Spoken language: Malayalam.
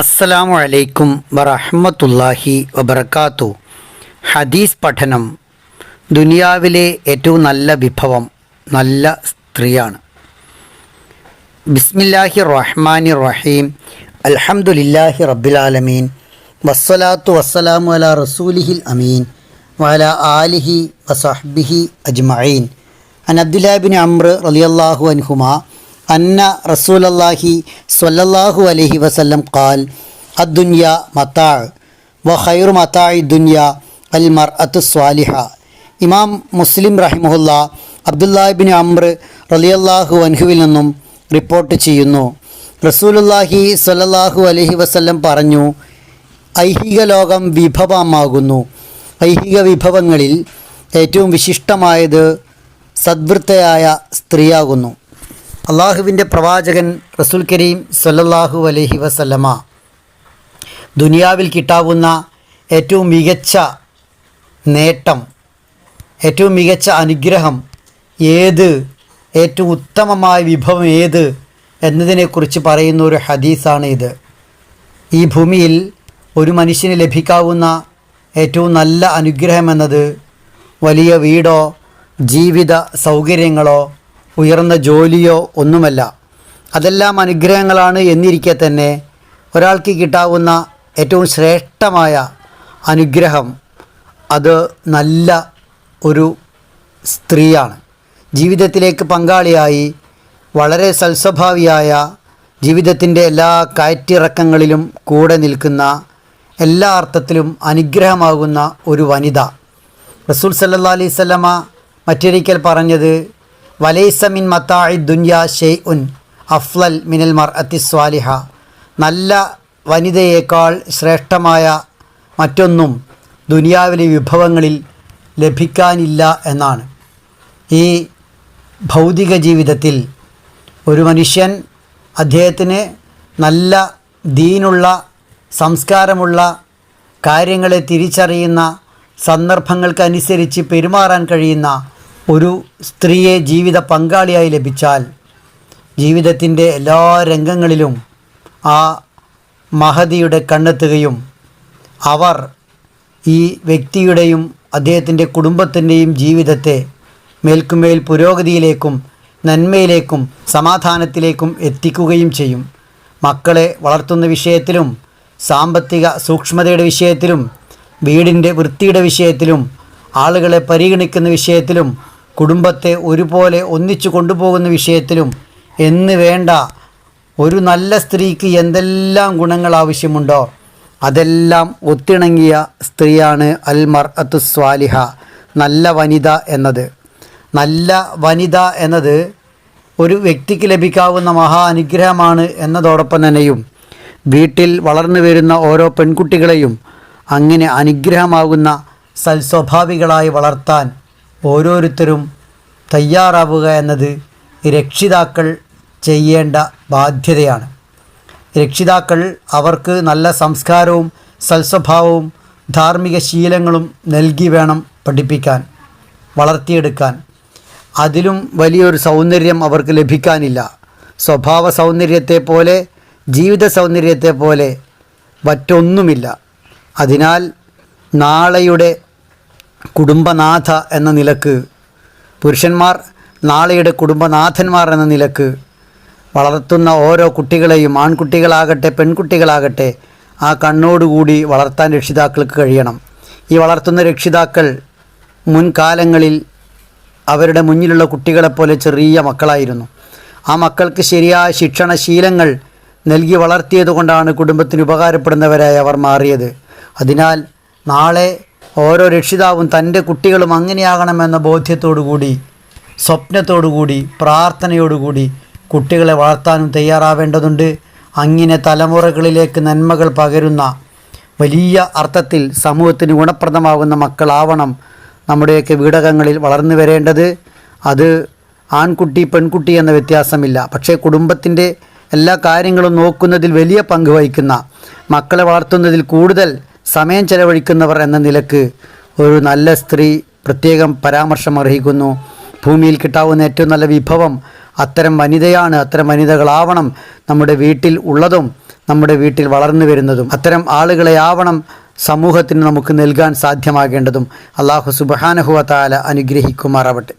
അസ്സലാമു അലൈക്കും വറഹ്മത്തുള്ളാഹി വബർക്കാത്തു ഹദീസ് പഠനം ദുനിയാവിലെ ഏറ്റവും നല്ല വിഭവം നല്ല സ്ത്രീയാണ്. ബിസ്മില്ലാഹി റഹ്മാനി റഹീം. അൽഹംദുലില്ലാഹി റബ്ബിലാലമീൻ വസ്സലാത്തു വസ്സലാമു അല റസൂലിഹിൽ അമീൻ. വല ആലിഹി വസഹ്ബിഹി അജ്മഈൻ. അൻ അബ്ദുല്ലാബിൻ അമ്ര റളിയല്ലാഹു അൻഹുമാ. അന്ന റസൂലല്ലാഹി സ്വല്ലല്ലാഹു അലഹി വസല്ലം ഖാൽ അദ്ദുന്യ മത്താ വ ഖൈറു മത്താ ദുന്യ അൽ മർ മർഅത്തു സ്വാലിഹ. ഇമാം മുസ്ലിം റഹിമുല്ല അബ്ദുല്ലാഹിബിൻ അമ്ര റളിയല്ലാഹു അൻഹുവിൽ നിന്നും റിപ്പോർട്ട് ചെയ്യുന്നു. റസൂലുല്ലാഹി സ്വല്ലല്ലാഹു അലഹി വസല്ലം പറഞ്ഞു ഐഹിക ലോകം വിഭവമാകുന്നു. ഐഹിക വിഭവങ്ങളിൽ ഏറ്റവും വിശിഷ്ടമായത് സദ്വൃത്തയായ സ്ത്രീയാകുന്നു. അള്ളാഹുവിന്റെ പ്രവാചകൻ റസുൽ കരീം സല്ലല്ലാഹു അലഹി വസല്ലമ ദുനിയാവിൽ കിട്ടാവുന്ന ഏറ്റവും മികച്ച നേട്ടം ഏറ്റവും മികച്ച അനുഗ്രഹം ഏത് ഏറ്റവും ഉത്തമമായ വിഭവം ഏത് എന്നതിനെക്കുറിച്ച് പറയുന്ന ഒരു ഹദീസാണ് ഇത്. ഈ ഭൂമിയിൽ ഒരു മനുഷ്യന് ലഭിക്കാവുന്ന ഏറ്റവും നല്ല അനുഗ്രഹം എന്നത് വലിയ വീടോ ജീവിത സൗകര്യങ്ങളോ ഉയർന്ന ജോലിയോ ഒന്നുമല്ല. അതെല്ലാം അനുഗ്രഹങ്ങളാണ് എന്നിരിക്കെ തന്നെ ഒരാൾക്ക് കിട്ടാവുന്ന ഏറ്റവും ശ്രേഷ്ഠമായ അനുഗ്രഹം. അത് നല്ല ഒരു സ്ത്രീയാണ്. ജീവിതത്തിലേക്ക് പങ്കാളിയായി വളരെ സൽസ്വഭാവിയായ ജീവിതത്തിന്റെ എല്ലാ കയറ്റിറക്കങ്ങളിലും കൂടെ നിൽക്കുന്ന എല്ലാ അർത്ഥത്തിലും അനുഗ്രഹമാകുന്ന ഒരു വനിത. റസൂൽ സല്ലാ അലൈഹി സ്വല്ലമ മറ്റൊരിക്കൽ പറഞ്ഞത് വലൈസ മിൻ മത്തായി ദുന്യ ഷെയ് ഉൻ അഫ്ലൽ മിനൽ മർ സ്വാലിഹ. നല്ല വനിതയേക്കാൾ ശ്രേഷ്ഠമായ മറ്റൊന്നും ദുനിയാവിലെ വിഭവങ്ങളിൽ ലഭിക്കാനില്ല എന്നാണ്. ഈ ഭൗതിക ജീവിതത്തിൽ ഒരു മനുഷ്യൻ അദ്ദേഹത്തിന് നല്ല ദീനുള്ള സംസ്കാരമുള്ള കാര്യങ്ങളെ തിരിച്ചറിയുന്ന സന്ദർഭങ്ങൾക്കനുസരിച്ച് പെരുമാറാൻ കഴിയുന്ന ഒരു സ്ത്രീയെ ജീവിത പങ്കാളിയായി ലഭിച്ചാൽ ജീവിതത്തിന്റെ എല്ലാ രംഗങ്ങളിലും ആ മഹതിയുടെ കണ്ണെത്തുകയും അവർ ഈ വ്യക്തിയുടെയും അദ്ദേഹത്തിന്റെ കുടുംബത്തിന്റെയും ജീവിതത്തെ മേൽക്കുമേൽ പുരോഗതിയിലേക്കും നന്മയിലേക്കും സമാധാനത്തിലേക്കും എത്തിക്കുകയും ചെയ്യും. മക്കളെ വളർത്തുന്ന വിഷയത്തിലും സാമ്പത്തിക സൂക്ഷ്മതയുടെ വിഷയത്തിലും വീടിന്റെ വൃത്തിയുടെ വിഷയത്തിലും ആളുകളെ പരിഗണിക്കുന്ന വിഷയത്തിലും കുടുംബത്തെ ഒരുപോലെ ഒന്നിച്ചു കൊണ്ടുപോകുന്ന വിഷയത്തിലും എന്ന് വേണ്ട ഒരു നല്ല സ്ത്രീക്ക് എന്തെല്ലാം ഗുണങ്ങൾ ആവശ്യമുണ്ടോ അതെല്ലാം ഒത്തിണങ്ങിയ സ്ത്രീയാണ് അൽ മർ സ്വാലിഹ നല്ല വനിത എന്നത്. നല്ല വനിത എന്നത് ഒരു വ്യക്തിക്ക് ലഭിക്കാവുന്ന മഹാ അനുഗ്രഹമാണ് എന്നതോടൊപ്പം തന്നെയും വീട്ടിൽ വളർന്നു വരുന്ന ഓരോ പെൺകുട്ടികളെയും അങ്ങനെ അനുഗ്രഹമാകുന്ന സൽസ്വഭാവികളായി വളർത്താൻ ഓരോരുത്തരും തയ്യാറാവുക എന്നത് രക്ഷിതാക്കൾ ചെയ്യേണ്ട ബാധ്യതയാണ്. രക്ഷിതാക്കൾ അവർക്ക് നല്ല സംസ്കാരവും സൽസ്വഭാവവും ധാർമ്മിക ശീലങ്ങളും നൽകി വേണം പഠിപ്പിക്കാൻ വളർത്തിയെടുക്കാൻ. അതിലും വലിയൊരു സൗന്ദര്യം അവർക്ക് ലഭിക്കാനില്ല. സ്വഭാവ സൗന്ദര്യത്തെ പോലെ ജീവിത സൗന്ദര്യത്തെ പോലെ മറ്റൊന്നുമില്ല. അതിനാൽ നാളെയുടെ കുടുംബനാഥ എന്ന നിലയ്ക്ക് പുരുഷന്മാർ നാളെയുടെ കുടുംബനാഥന്മാർ എന്ന നിലയ്ക്ക് വളർത്തുന്ന ഓരോ കുട്ടികളെയും ആൺകുട്ടികളാകട്ടെ പെൺകുട്ടികളാകട്ടെ ആ കണ്ണോടുകൂടി വളർത്താൻ രക്ഷിതാക്കൾക്ക് കഴിയണം. ഈ വളർത്തുന്ന രക്ഷിതാക്കൾ മുൻകാലങ്ങളിൽ അവരുടെ മുന്നിലുള്ള കുട്ടികളെപ്പോലെ ചെറിയ മക്കളായിരുന്നു. ആ മക്കൾക്ക് ശരിയായ ശിക്ഷണശീലങ്ങൾ നൽകി വളർത്തിയതുകൊണ്ടാണ് കുടുംബത്തിന് ഉപകാരപ്പെടുന്നവരായി അവർ മാറിയത്. അതിനാൽ നാളെ ഓരോ രക്ഷിതാവും തന്റെ കുട്ടികളും അങ്ങനെയാകണമെന്ന ബോധ്യത്തോടുകൂടി സ്വപ്നത്തോടുകൂടി പ്രാർത്ഥനയോടുകൂടി കുട്ടികളെ വളർത്താനും തയ്യാറാവേണ്ടതുണ്ട്. അങ്ങനെ തലമുറകളിലേക്ക് നന്മകൾ പകരുന്ന വലിയ അർത്ഥത്തിൽ സമൂഹത്തിന് ഗുണപ്രദമാകുന്ന മക്കളാവണം നമ്മുടെയൊക്കെ വീടകങ്ങളിൽ വളർന്നു വരേണ്ടത്. അത് ആൺകുട്ടി പെൺകുട്ടി എന്ന വ്യത്യാസമില്ല. പക്ഷേ കുടുംബത്തിന്റെ എല്ലാ കാര്യങ്ങളും നോക്കുന്നതിൽ വലിയ പങ്ക് വഹിക്കുന്ന മക്കളെ വളർത്തുന്നതിൽ കൂടുതൽ സമയം ചെലവഴിക്കുന്നവർ എന്ന നിലയ്ക്ക് ഒരു നല്ല സ്ത്രീ പ്രത്യേകം പരാമർശം അർഹിക്കുന്നു. ഭൂമിയിൽ കിട്ടാവുന്ന ഏറ്റവും നല്ല വിഭവം അത്തരം വനിതയാണ് അത്തരം വനിതകളാവണം നമ്മുടെ വീട്ടിൽ ഉള്ളതും നമ്മുടെ വീട്ടിൽ വളർന്നു വരുന്നതും. അത്തരം ആളുകളെ ആവണം സമൂഹത്തിന് നമുക്ക് നൽകാൻ സാധ്യമാകേണ്ടതും. അള്ളാഹു സുബഹാനഹുവ താല അനുഗ്രഹിക്കുമാറാവട്ടെ.